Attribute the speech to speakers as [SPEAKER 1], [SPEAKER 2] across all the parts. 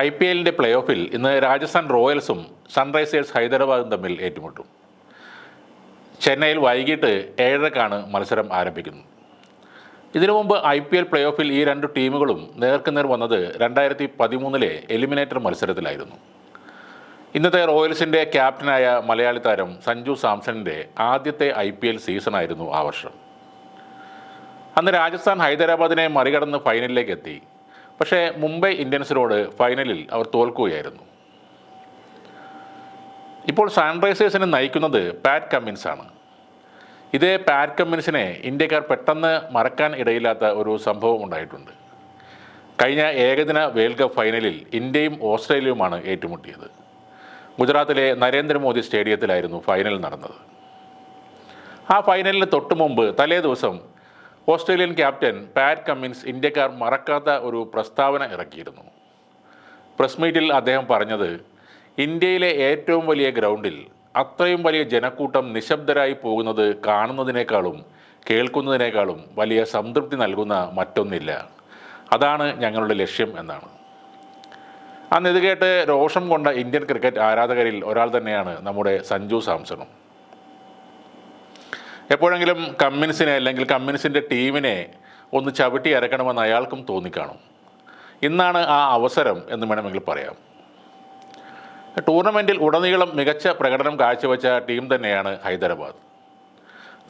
[SPEAKER 1] I P എല്ലിന്റെ play ഓഫിൽ ഇന്ന് രാജസ്ഥാൻ റോയൽസും സൺറൈസേഴ്സ് ഹൈദരാബാദും തമ്മിൽ ഏറ്റുമുട്ടും. ചെന്നൈയിൽ വൈകിട്ട് ഏഴരക്കാണ് മത്സരം ആരംഭിക്കുന്നത്. ഇതിനു മുമ്പ് ഐ പി എൽ പ്ലേ ഓഫിൽ ഈ രണ്ട് ടീമുകളും നേർക്കുനേർ വന്നത് രണ്ടായിരത്തി പതിമൂന്നിലെ എലിമിനേറ്റർ മത്സരത്തിലായിരുന്നു. ഇന്നത്തെ റോയൽസിന്റെ ക്യാപ്റ്റനായ മലയാളി താരം സഞ്ജു സാംസണിന്റെ ആദ്യത്തെ ഐ പി എൽ സീസണായിരുന്നു ആ വർഷം. അന്ന് രാജസ്ഥാൻ ഹൈദരാബാദിനെ മറികടന്ന് ഫൈനലിലേക്ക് എത്തി. പക്ഷേ മുംബൈ ഇന്ത്യൻസിനോട് ഫൈനലിൽ അവർ തോൽക്കുകയായിരുന്നു. ഇപ്പോൾ സൺറൈസേഴ്സിനെ നയിക്കുന്നത് പാറ്റ് കമ്മിൻസ് ആണ്. ഇതേ പാറ്റ് കമ്മിൻസിനെ ഇന്ത്യക്കാർ പെട്ടെന്ന് മറക്കാൻ ഇടയില്ലാത്ത ഒരു സംഭവം ഉണ്ടായിട്ടുണ്ട്. കഴിഞ്ഞ ഏകദിന വേൾഡ് കപ്പ് ഫൈനലിൽ ഇന്ത്യയും ഓസ്ട്രേലിയയുമാണ് ഏറ്റുമുട്ടിയത്. ഗുജറാത്തിലെ നരേന്ദ്രമോദി സ്റ്റേഡിയത്തിലായിരുന്നു ഫൈനൽ നടന്നത്. ആ ഫൈനലിന് തൊട്ടു മുമ്പ് തലേ ദിവസം ഓസ്ട്രേലിയൻ ക്യാപ്റ്റൻ പാറ്റ് കമ്മിൻസ് ഇന്ത്യക്കാർ മറക്കാത്ത ഒരു പ്രസ്താവന ഇറക്കിയിരുന്നു. പ്രസ് മീറ്റിൽ അദ്ദേഹം പറഞ്ഞത് ഇന്ത്യയിലെ ഏറ്റവും വലിയ ഗ്രൗണ്ടിൽ അത്രയും വലിയ ജനക്കൂട്ടം നിശബ്ദരായി പോകുന്നത് കാണുന്നതിനേക്കാളും കേൾക്കുന്നതിനേക്കാളും വലിയ സംതൃപ്തി നൽകുന്ന മറ്റൊന്നില്ല. അതാണ് ഞങ്ങളുടെ ലക്ഷ്യം എന്നാണ്. അന്ന് ഇത് കേട്ട് രോഷം കൊണ്ട ഇന്ത്യൻ ക്രിക്കറ്റ് ആരാധകരിൽ ഒരാൾ തന്നെയാണ് നമ്മുടെ സഞ്ജു സാംസണും. എപ്പോഴെങ്കിലും കമ്മ്യൂണിസ്റ്റിനെ അല്ലെങ്കിൽ കമ്മ്യൂണിസ്റ്റിന്റെ ടീമിനെ ഒന്ന് ചവിട്ടി അരക്കണമെന്ന് അയാൾക്കും തോന്നിക്കാണും. ഇന്നാണ് ആ അവസരം എന്ന് വേണമെങ്കിൽ പറയാം. ടൂർണമെന്റിൽ ഉടനീളം മികച്ച പ്രകടനം കാഴ്ചവെച്ച ടീം തന്നെയാണ് ഹൈദരാബാദ്.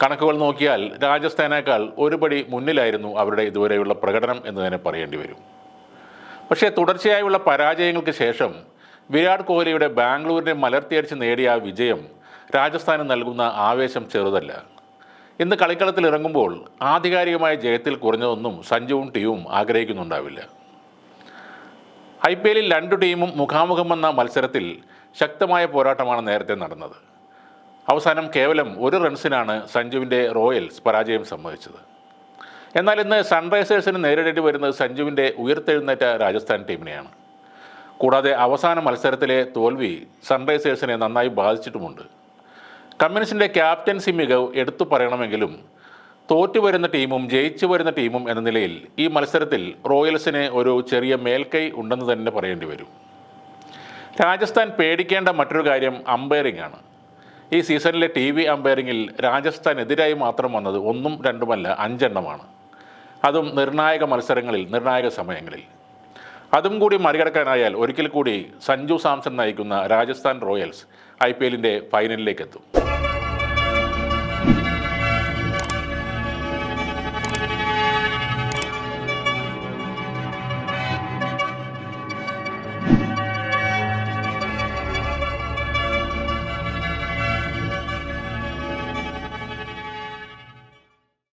[SPEAKER 1] കണക്കുകൾ നോക്കിയാൽ രാജസ്ഥാനേക്കാൾ ഒരുപടി മുന്നിലായിരുന്നു അവരുടെ ഇതുവരെയുള്ള പ്രകടനം എന്ന് തന്നെ പറയേണ്ടി വരും. പക്ഷേ തുടർച്ചയായുള്ള പരാജയങ്ങൾക്ക് ശേഷം വിരാട് കോഹ്ലിയുടെ ബാംഗ്ലൂരിനെ മലർത്തിയടിച്ച് നേടിയ ആ വിജയം രാജസ്ഥാന് നൽകുന്ന ആവേശം ചെറുതല്ല. ഇന്ന് കളിക്കളത്തിൽ ഇറങ്ങുമ്പോൾ ആധികാരികമായ ജയത്തിൽ കുറഞ്ഞതൊന്നും സഞ്ജുവും ടീമും ആഗ്രഹിക്കുന്നുണ്ടാവില്ല. ഐ പി എല്ലിൽ രണ്ടു ടീമും മുഖാമുഖം വന്ന മത്സരത്തിൽ ശക്തമായ പോരാട്ടമാണ് നേരത്തെ നടന്നത്. അവസാനം കേവലം ഒരു റൺസിനാണ് സഞ്ജുവിന്റെ റോയൽസ് പരാജയം സമ്മതിച്ചത്. എന്നാൽ ഇന്ന് സൺറൈസേഴ്സിന് നേരിടേണ്ടി വരുന്നത് സഞ്ജുവിന്റെ ഉയർത്തെഴുന്നേറ്റ രാജസ്ഥാൻ ടീമിനെയാണ്. കൂടാതെ അവസാന മത്സരത്തിലെ തോൽവി സൺറൈസേഴ്സിനെ നന്നായി ബാധിച്ചിട്ടുമുണ്ട്. കമ്മ്യൂണിസ്റ്റിന്റെ ക്യാപ്റ്റൻസി മികവ് എടുത്തു പറയണമെങ്കിലും തോറ്റു വരുന്ന ടീമും ജയിച്ചു വരുന്ന ടീമും എന്ന നിലയിൽ ഈ മത്സരത്തിൽ റോയൽസിന് ഒരു ചെറിയ മേൽക്കൈ ഉണ്ടെന്ന് തന്നെ പറയേണ്ടി വരും. രാജസ്ഥാൻ പേടിക്കേണ്ട മറ്റൊരു കാര്യം അമ്പയറിംഗ് ആണ്. ഈ സീസണിലെ ടി വി അമ്പയറിങ്ങിൽ രാജസ്ഥാൻ എതിരായി മാത്രം വന്നത് ഒന്നും രണ്ടുമല്ല അഞ്ചെണ്ണമാണ്. അതും നിർണായക മത്സരങ്ങളിൽ നിർണായക സമയങ്ങളിൽ. അതും കൂടി മറികടക്കാനായാൽ ഒരിക്കൽ കൂടി സഞ്ജു സാംസൺ നയിക്കുന്ന രാജസ്ഥാൻ റോയൽസ് ഐ പി എല്ലിന്റെ ഫൈനലിലേക്ക് എത്തും.